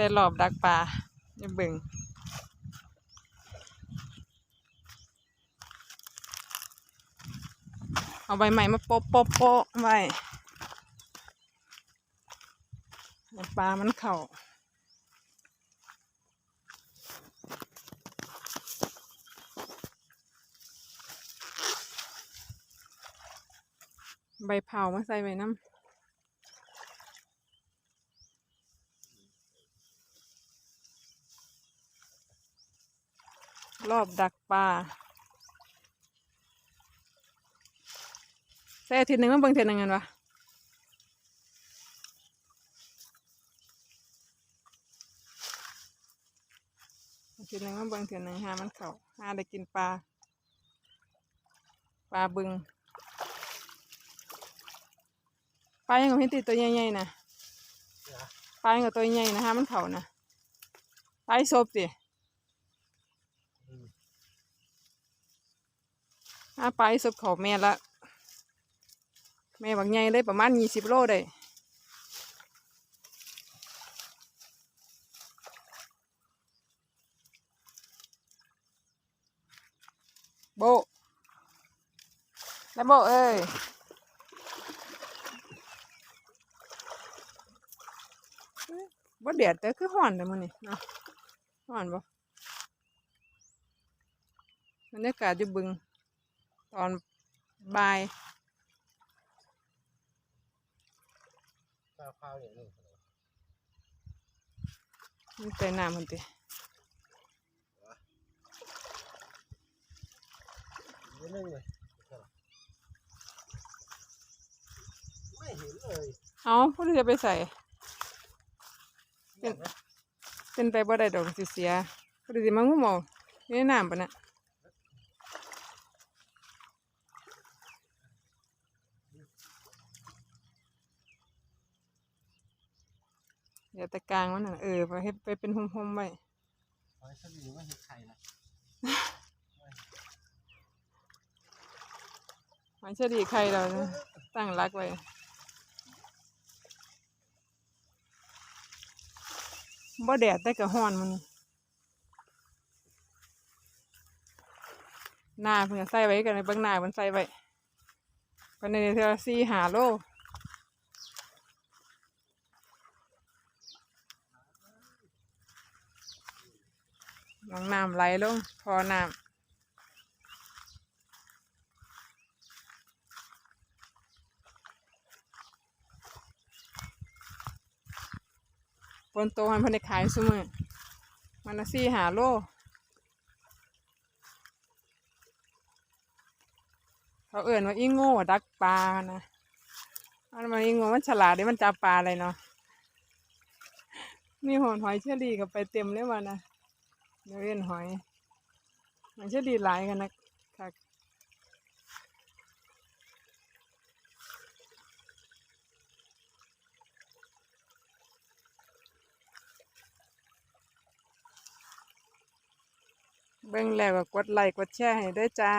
ส่รอบดักปลาอย่าเบิ่งเอาใบใหม่มาโปะโปะโปะไว้ให้ปลามันเข่าใบเผามาใส่ไว้น้ำ รอบดักปลาใส่อาทิตย์หนึ่งมาเบิ่งเทียนหนึ่งกันวะอาทิตย์หนึ่งมาเบิ่งเทียนหนึ่งหามันเขาหาได้กินปลา ปลาบึงปลายังกับพี่ติดตัวใหญ่ๆนะปลายังกับตัวใหญ่นะฮะมันเขานะปลาไอ้ศพสิ อาไปสุดเขาแม่ละ แม่บางใหญ่เลยประมาณยี่สิบโลได้โบแล้วโบเอ้ยบ่เดือดแต่คือห่อนแต่มันนี่นะห่อนบ่บรรยากาศอยู่บึง ตอนบ่ายข้าวข้าวอย่างนี้มันใส่น้ำมันติเยอะนึงเลยไม่เห็นเลยเอาพูดจะไปใส่เป็นไหมเป็นไปบ่ได้ดอกสิเสียพูดสิมางุ่มเอาอยู่ในน้ำปะนะ เดี๋ยวแต่กลางมันน่ะเออไปเฮ็ดไปเป็นห่มๆไว้ขอให้ฉันรู้ว่าเห็นใครนะมันจะดีใครเรานะตั้งรักไว้บ่แดดแต่ก็ฮ้อนมันหน้าเพิ่นก็ใส่ไว้กันในเบื้องหน้ามันใส่ไว้ ภายในเทือสี่หาโลลองน้ำไหลลง พอน้ำฝนโตกให้พนได้ขายซุมือมันละสี่หาโล เขาเอื่นว่าอีโง่ดักปลานะมันมันอีโง่มันฉลาดดี๋ยวมันจับปลาอะไรเนาะนี่หอนหอยเชอรี่กับไปเต็มเลยว่ะนะเดี๋ยวเอ็นหอยหอยเชอรี่หลายกันนะค่ะเบิ่งแล้วก็กดไลค์กดแชร์ให้ด้วยจ้า